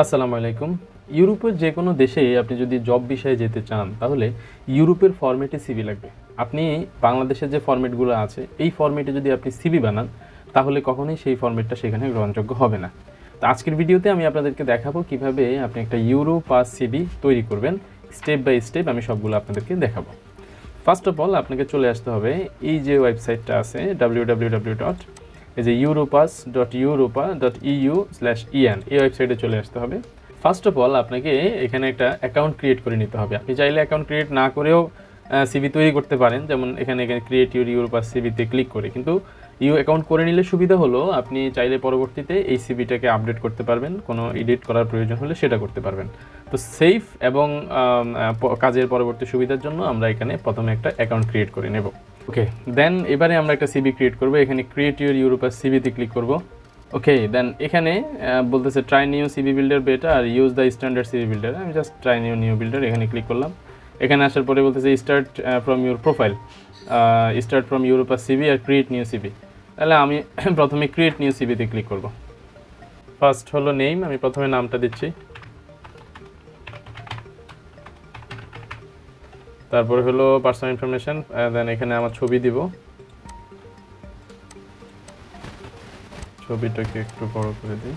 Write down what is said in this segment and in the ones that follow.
আসসালামু আলাইকুম। ইউরোপের যে কোনো দেশে আপনি যদি জব বিষয়ে যেতে চান, তাহলে ইউরোপের ফরম্যাটে সিভি লাগবে। আপনি বাংলাদেশের যে ফরম্যাটগুলো আছে, এই ফরম্যাটে যদি আপনি সিভি বানান, তাহলে কখনোই সেই ফরম্যাটটা সেখানে গ্রহণযোগ্য হবে না। তো আজকের ভিডিওতে আমি আপনাদেরকে দেখাবো কীভাবে আপনি একটা ইউরো পাস সিভি তৈরি করবেন। স্টেপ বাই স্টেপ আমি সবগুলো আপনাদেরকে দেখাবো। ফার্স্ট অফ অল আপনাকে চলে আসতে হবে, এই যে ওয়েবসাইটটা আছে ডাব্লিউ ডাব্লিউ ডাব্লিউ ডট এই যে Europass dot Europa dot EU slash EN এই ওয়েবসাইটে চলে আসতে হবে। ফার্স্ট অফ অল আপনাকে এখানে একটা অ্যাকাউন্ট ক্রিয়েট করে নিতে হবে। আপনি চাইলে অ্যাকাউন্ট ক্রিয়েট না করেও সিবি তৈরি করতে পারেন। যেমন এখানে এখানে ক্রিয়েট ইউর ইউরোপাস সিভিতে ক্লিক করে। কিন্তু ইউ অ্যাকাউন্ট করে নিলে সুবিধা হলো, আপনি চাইলে পরবর্তীতে এই সিবিটাকে আপডেট করতে পারবেন। কোনো এডিট করার প্রয়োজন হলে সেটা করতে পারবেন। তো সেফ এবং কাজের পরবর্তী সুবিধার জন্য আমরা এখানে প্রথমে একটা অ্যাকাউন্ট ক্রিয়েট করে নেব। ওকে দেন এবারে আমরা একটা সিভি ক্রিয়েট করব। এখানে ক্রিয়েট ইউর ইউরোপাস সিভিতে ক্লিক করব। ওকে দেন এখানে বলতেছে try new CV builder beta R use the standard CV builder আমি just try new new builder এখানে ক্লিক করলাম। এখানে আসার পরে বলতেছে start from your profile start from Europass CV R create new CV তাহলে আমি প্রথমে ক্রিয়েট নিউ সিভিতে ক্লিক করব। ফার্স্ট হলো নেম আমি প্রথমে নামটা দিচ্ছি। তারপরে হলো পার্সোনাল ইনফরমেশন দেন এখানে আমার ছবি দিব। ছবিটাকে একটু বড় করে দিই।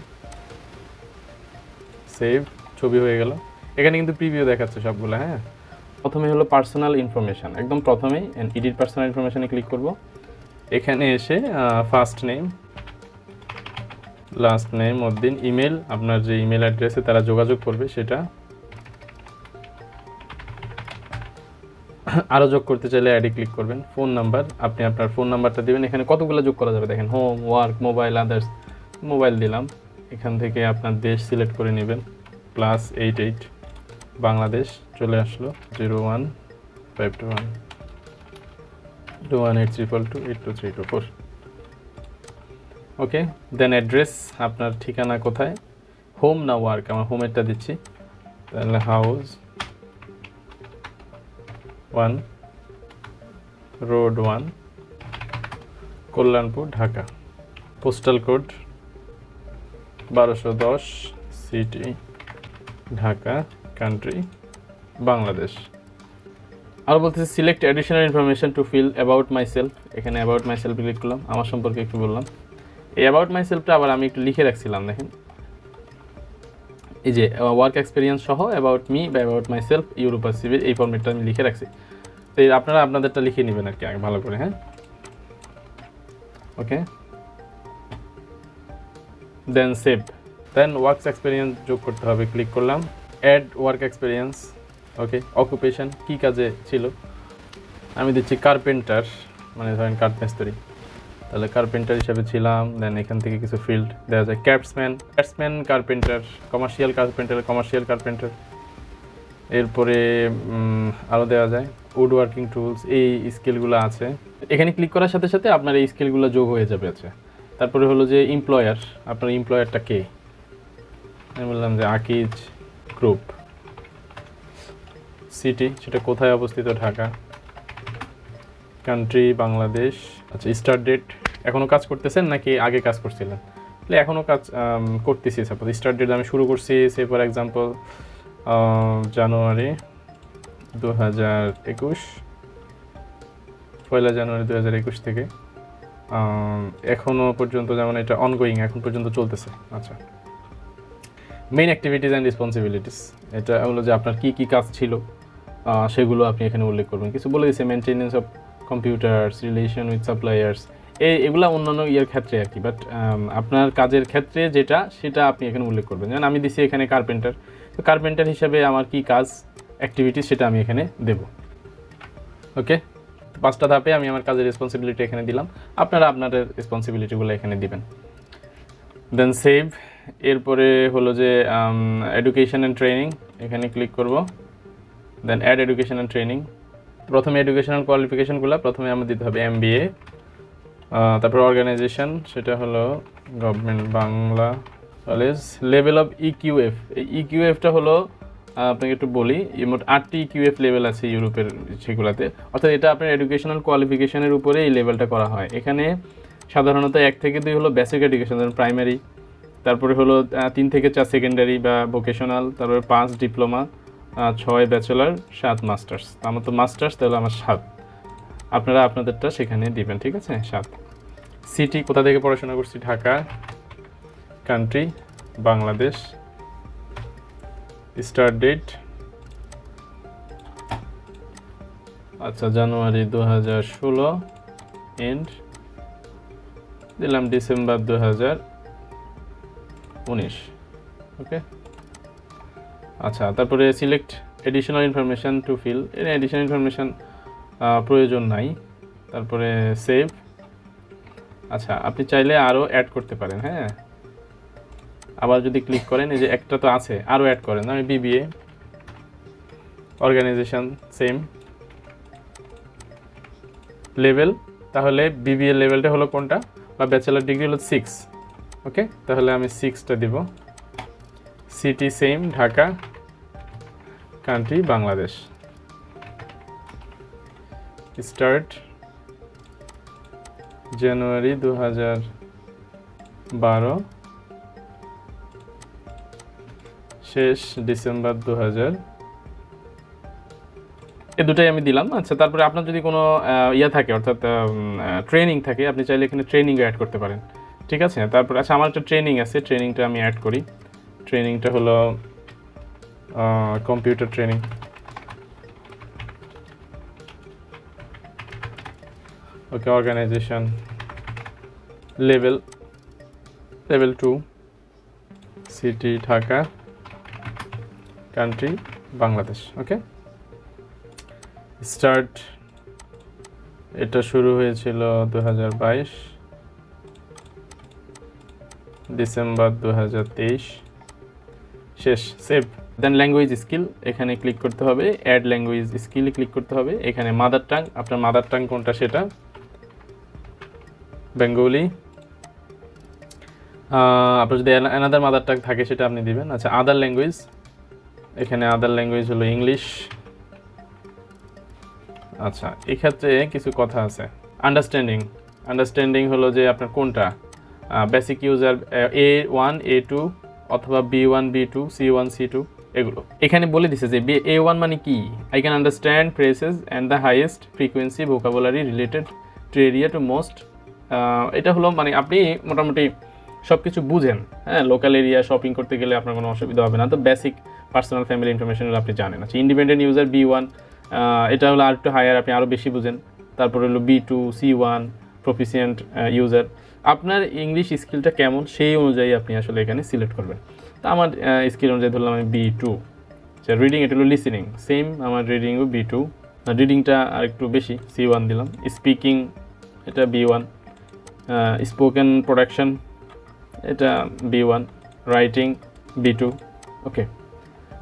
সেভ ছবি হয়ে গেল। এখানে কিন্তু প্রিভিউ দেখাচ্ছে সবগুলো হ্যাঁ? প্রথমে হলো পার্সোনাল ইনফরমেশন একদম প্রথমেই এডিট পার্সোনাল ইনফরমেশনে ক্লিক করব। এখানে এসে ফার্স্ট নেম লাস্ট নেম দিন ইমেল আপনার যে ইমেল অ্যাড্রেসে তারা যোগাযোগ করবে সেটা। আরও যোগ করতে চাইলে অ্যাডে ক্লিক করবেন। ফোন নাম্বার আপনি আপনার ফোন নাম্বারটা দেবেন। এখানে কতগুলো যোগ করা যাবে দেখেন। Home work mobile others mobile দিলাম। এখান থেকে আপনার দেশ সিলেক্ট করে নেবেন। প্লাস এইট এইট বাংলাদেশ চলে আসলো। Zero one five two one two one eight triple two eight two three two four okay then address আপনার ঠিকানা কোথায়? হোম না ওয়ার্ক আমার হোমেরটা দিচ্ছি। তাহলে house one, road one, Kalyanpur, Dhaka. Postal code বারোশো দশ সিটি, ঢাকা কান্ট্রি বাংলাদেশ। আর বলতেছে select additional information to fill about myself এখানে অ্যাবাউট মাই সেলফ ক্লিক করলাম। আমার সম্পর্কে একটু বললাম। এই অ্যাবাউট মাই সেলফটা আবার আমি একটু লিখে রাখছিলাম, দেখেন। এই যে ওয়ার্ক এক্সপিরিয়েন্স সহ অ্যাবাউট মি বা about myself Europa CV এই ফর্মেটটা আমি লিখে রাখছি। তো আপনারা আপনাদেরটা লিখে নেবেন আর কি আগে, ভালো করে হ্যাঁ? Okay then save then works experience যোগ করতে হবে ক্লিক করলাম। Add work experience okay occupation কী কাজে ছিল? আমি দিচ্ছি কার্পেন্টার মানে ধরেন কাঠমিস্ত্রি তাহলে কার্পেন্টার হিসেবে ছিলাম দেন এখান থেকে কিছু ফিল্ড দেওয়া যায়। Craftsman craftsman carpenter commercial carpenter commercial carpenter এরপরে আরও দেওয়া যায়। উড ওয়ার্কিং টুলস এই স্কিলগুলো আছে। এখানে ক্লিক করার সাথে সাথে আপনার এই স্কিলগুলো যোগ হয়ে যাবে আছে তারপরে হলো যে এমপ্লয়ার আপনার এমপ্লয়ারটা কে? আমি বললাম যে আকিজ গ্রুপ সিটি সেটা কোথায় অবস্থিত? ঢাকা। কান্ট্রি বাংলাদেশ আচ্ছা স্টার্ট ডেট এখনও কাজ করতেছেন নাকি আগে কাজ করছিলেন? তাহলে এখনও কাজ করতেছি সাপোজ স্টার্ট ডেট আমি শুরু করছি সে ফর এক্সাম্পল জানুয়ারি দু হাজার একুশ, পয়লা জানুয়ারি দু হাজার একুশ থেকে এখনও পর্যন্ত যেমন এটা অনগোয়িং এখন পর্যন্ত চলতেছে। আচ্ছা। মেইন অ্যাক্টিভিটিস অ্যান্ড রেসপন্সিবিলিটিস এটা হলো যে আপনার কী কী কাজ ছিল সেগুলো আপনি এখানে উল্লেখ করবেন। কিছু বলে দিচ্ছে maintenance of computers relation with suppliers এই এগুলো অন্যান্য ইয়ের ক্ষেত্রে আর কি বাট আপনার কাজের ক্ষেত্রে যেটা, সেটা আপনি এখানে উল্লেখ করবেন। যেমন আমি দিছি এখানে কার্পেন্টার তো কার্পেন্টার হিসেবে আমার কি কাজ অ্যাক্টিভিটি সেটা আমি এখানে দেব। ওকে পাঁচটা ধাপে আমি আমার কাজের রেসপন্সিবিলিটি এখানে দিলাম। আপনারা আপনাদের রেসপন্সিবিলিটিগুলো এখানে দিবেন। দেন সেভ এরপরে হলো যে এডুকেশন অ্যান্ড ট্রেনিং এখানে ক্লিক করব। Then add education and training প্রথমে এডুকেশনাল কোয়ালিফিকেশনগুলো প্রথমে আমার দিতে হবে এম তারপর অর্গানাইজেশন সেটা হলো government Bangla college level of EQF এই ইকিউএফটা হলো আপনাকে একটু বলি মোট আটটি ইকিউএফ লেভেল আছে ইউরোপের সেগুলাতে। অর্থাৎ এটা আপনার এডুকেশনাল কোয়ালিফিকেশনের উপরে এই লেভেলটা করা হয়। এখানে সাধারণত এক থেকে দুই হলো বেসিক এডুকেশন প্রাইমারি তারপরে হলো তিন থেকে চার সেকেন্ডারি বা ভোকেশনাল তারপরে পাঁচ ডিপ্লোমা ছয় ব্যাচেলার, সাত মাস্টার্স। আমার তো মাস্টার্স, তাহলে আমার সাত। আপনারা আপনাদেরটা সেখানে দিবেন, ঠিক আছে? সাত। সিটি কোথা থেকে পড়াশোনা করছি? Dhaka. Country, Bangladesh. Start date? আচ্ছা জানুয়ারি দু হাজার ষোলো। এন্ড দিলাম ডিসেম্বর দু হাজার উনিশ। ওকে? আচ্ছা তারপরে select additional information to fill এর এডিশনাল ইনফরমেশান প্রয়োজন নাই। তারপরে সেভ আচ্ছা আপনি চাইলে আরও অ্যাড করতে পারেন হ্যাঁ? আবার যদি ক্লিক করেন, এই যে একটা তো আছে আরও অ্যাড করেন। আমি বিবিএ অর্গানাইজেশন সেম লেভেল তাহলে বিবিএ লেভেলটা হলো কোনটা? বা ব্যাচেলার ডিগ্রি হলো সিক্স ওকে তাহলে আমি সিক্সটা দিব। City same Dhaka country Bangladesh start জানুয়ারি দু হাজার বারো। শেষ ডিসেম্বর দু হাজার এ দুটাই আমি দিলাম। আচ্ছা তারপরে আপনার যদি কোনো ইয়ে থাকে, অর্থাৎ ট্রেনিং থাকে, আপনি চাইলে এখানে ট্রেনিং অ্যাড করতে পারেন। ঠিক আছে? তারপরে আচ্ছা আমার একটা ট্রেনিং আছে। ট্রেনিংটা আমি অ্যাড করি। ট্রেনিংটা হলো computer training okay organisation level level two city Dhaka country Bangladesh okay start এটা শুরু হয়েছিল দু হাজার বাইশ। ডিসেম্বর দু হাজার তেইশ। শেষ সেভ দেন ল্যাঙ্গুয়েজ স্কিল এখানে ক্লিক করতে হবে। অ্যাড ল্যাঙ্গুয়েজ স্কিলে ক্লিক করতে হবে। এখানে মাদার টাং আপনার মাদার টাং কোনটা সেটা? বেঙ্গলি আপনার যদি অ্যানাদার মাদার টাং থাকে সেটা আপনি দিবেন। আচ্ছা আদার ল্যাঙ্গুয়েজ এখানে আদার ল্যাঙ্গুয়েজ হলো ইংলিশ আচ্ছা এক্ষেত্রে কিছু কথা আছে। আন্ডারস্ট্যান্ডিং আন্ডারস্ট্যান্ডিং হলো যে আপনার কোনটা? Basic user A one A two অথবা B one B two C one C two এগুলো। এখানে বলে দিছে যে এ ওয়ান মানে কি? I can understand phrases and the highest frequency vocabulary related to area to most এটা হলো মানে আপনি মোটামুটি সব কিছু বুঝেন। হ্যাঁ লোকাল এরিয়া শপিং করতে গেলে আপনার কোনো অসুবিধা হবে না। তো বেসিক পার্সোনাল ফ্যামিলি ইনফরমেশন আপনি জানেন। আচ্ছা ইন্ডিপেন্ডেন্ট ইউজার বি ওয়ান এটা হলো আর একটু হায়ার আপনি আরও বেশি বুঝেন। তারপর হলো B two C one proficient user আপনার ইংলিশ স্কিলটা কেমন সেই অনুযায়ী আপনি আসলে এখানে সিলেক্ট করবেন। তো আমার স্কিল অনুযায়ী ধরলাম আমি বি টু রিডিং এটা হলো লিসেনিং সেম আমার রিডিংও বি টু রিডিংটা আর একটু বেশি সি ওয়ান দিলাম। স্পিকিং এটা বি ওয়ান স্পোকেন প্রোডাকশন এটা B one writing B two okay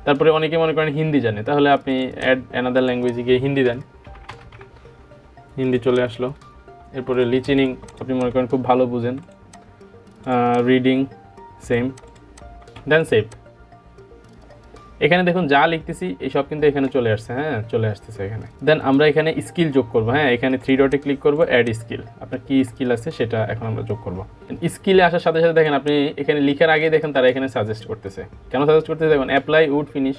তারপরে অনেকে মনে করেন হিন্দি জানে। তাহলে আপনি অ্যাড অ্যানাদার ল্যাঙ্গুয়েজে গিয়ে হিন্দি দেন। হিন্দি চলে আসলো। এরপরে লিচেনিং, আপনি মনে করেন খুব ভালো বুঝেন। রিডিং সেম দেন সেভ এখানে দেখুন যা লিখতেছি এইসব কিন্তু এখানে চলে আসছে হ্যাঁ চলে আসতেছে এখানে। দেন আমরা এখানে স্কিল যোগ করব হ্যাঁ এখানে থ্রি ডটে ক্লিক করব অ্যাড স্কিল আপনার কি স্কিল আছে সেটা এখন আমরা যোগ করব। স্কিলে আসার সাথে সাথে দেখেন আপনি এখানে লিখার আগে দেখেন তারা এখানে সাজেস্ট করতেছে। কেন সাজেস্ট করতেছে? দেখুন apply wood finish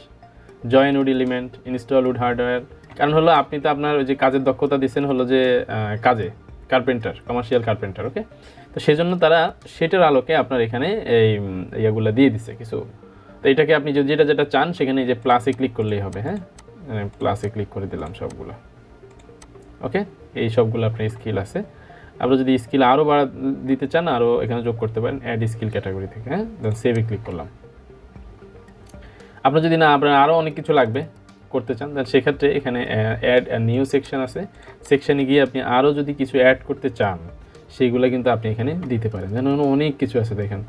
join wood element install wood hardware কারণ হলো আপনি তো আপনার ওই যে কাজের দক্ষতা দিচ্ছেন হলো যে কাজে। কার্পেন্টার কমার্শিয়াল কার্পেন্টার ওকে তো সেজন্য তারা সেটার আলোকে আপনার এখানে এই ইয়েগুলো দিয়ে দিচ্ছে কিছু। তো এটাকে আপনি যদি যেটা যেটা চান, সেখানে যে প্লাসে ক্লিক করলেই হবে হ্যাঁ? প্লাসে ক্লিক করে দিলাম সবগুলো। ওকে এই সবগুলো আপনার স্কিল আছে। আপনারা যদি স্কিল আরও বাড়া, দিতে চান আরও এখানে যোগ করতে পারেন অ্যাড স্কিল ক্যাটাগরি থেকে হ্যাঁ? সেভে ক্লিক করলাম। আপনার যদি না, আপনার আরও অনেক কিছু লাগবে করতে চান দেন সেক্ষেত্রে এখানে অ্যাড নিউ সেকশন আছে। সেকশানে গিয়ে আপনি আরও যদি কিছু অ্যাড করতে চান, সেইগুলো কিন্তু আপনি এখানে দিতে পারেন। যেমন অনেক কিছু আছে দেখেন।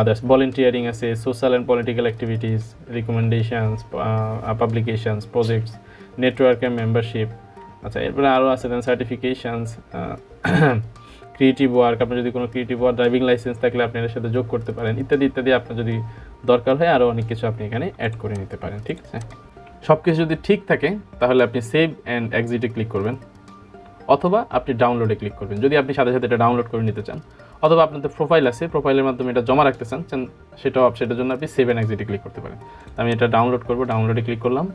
আদার্স ভলেন্টিয়ারিং আছে social and political activities recommendations publications projects network and membership আচ্ছা এরপরে আরও আছে দেন সার্টিফিকেশানস ক্রিয়েটিভ ওয়ার্ক আপনার যদি কোনো ক্রিয়েটিভ ওয়ার্ক ড্রাইভিং লাইসেন্স থাকলে আপনি এর সাথে যোগ করতে পারেন। ইত্যাদি ইত্যাদি আপনার যদি দরকার হয়, আরও অনেক কিছু আপনি এখানে অ্যাড করে নিতে পারেন। ঠিক আছে? সব কিছু যদি ঠিক থাকে, তাহলে আপনি সেভ অ্যান্ড এক্সিটে ক্লিক করবেন। অথবা আপনি ডাউনলোডে ক্লিক করবেন। যদি আপনি সাথে সাথে এটা ডাউনলোড করে নিতে চান। অথবা আপনাদের প্রোফাইল আছে প্রোফাইলের মাধ্যমে এটা জমা রাখতে চান সেটাও সেটার জন্য আপনি সেভ অ্যান্ড এক্সিটে ক্লিক করতে পারেন। আমি এটা ডাউনলোড করব ডাউনলোডে ক্লিক করলাম।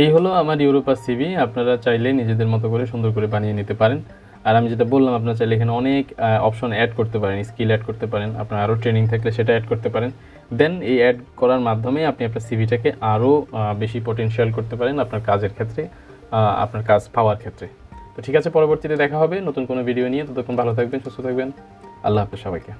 এই হলো আমার ইউরোপার সিভি আপনারা চাইলে নিজেদের মতো করে সুন্দর করে বানিয়ে নিতে পারেন। আর আমি যেটা বললাম, আপনারা চাইলে এখানে অনেক অপশন অ্যাড করতে পারেন স্কিল অ্যাড করতে পারেন। আপনার আরও ট্রেনিং থাকলে সেটা অ্যাড করতে পারেন। দেন এই অ্যাড করার মাধ্যমে আপনি আপনার সিভিটাকে আরও বেশি পটেনশিয়াল করতে পারেন আপনার কাজের ক্ষেত্রে আপনার কাজ পাওয়ার ক্ষেত্রে। তো ঠিক আছে, পরবর্তীতে দেখা হবে নতুন কোনো ভিডিও নিয়ে। ততক্ষণ ভালো থাকবেন, সুস্থ থাকবেন। আল্লাহ হাফেজ সবাইকে।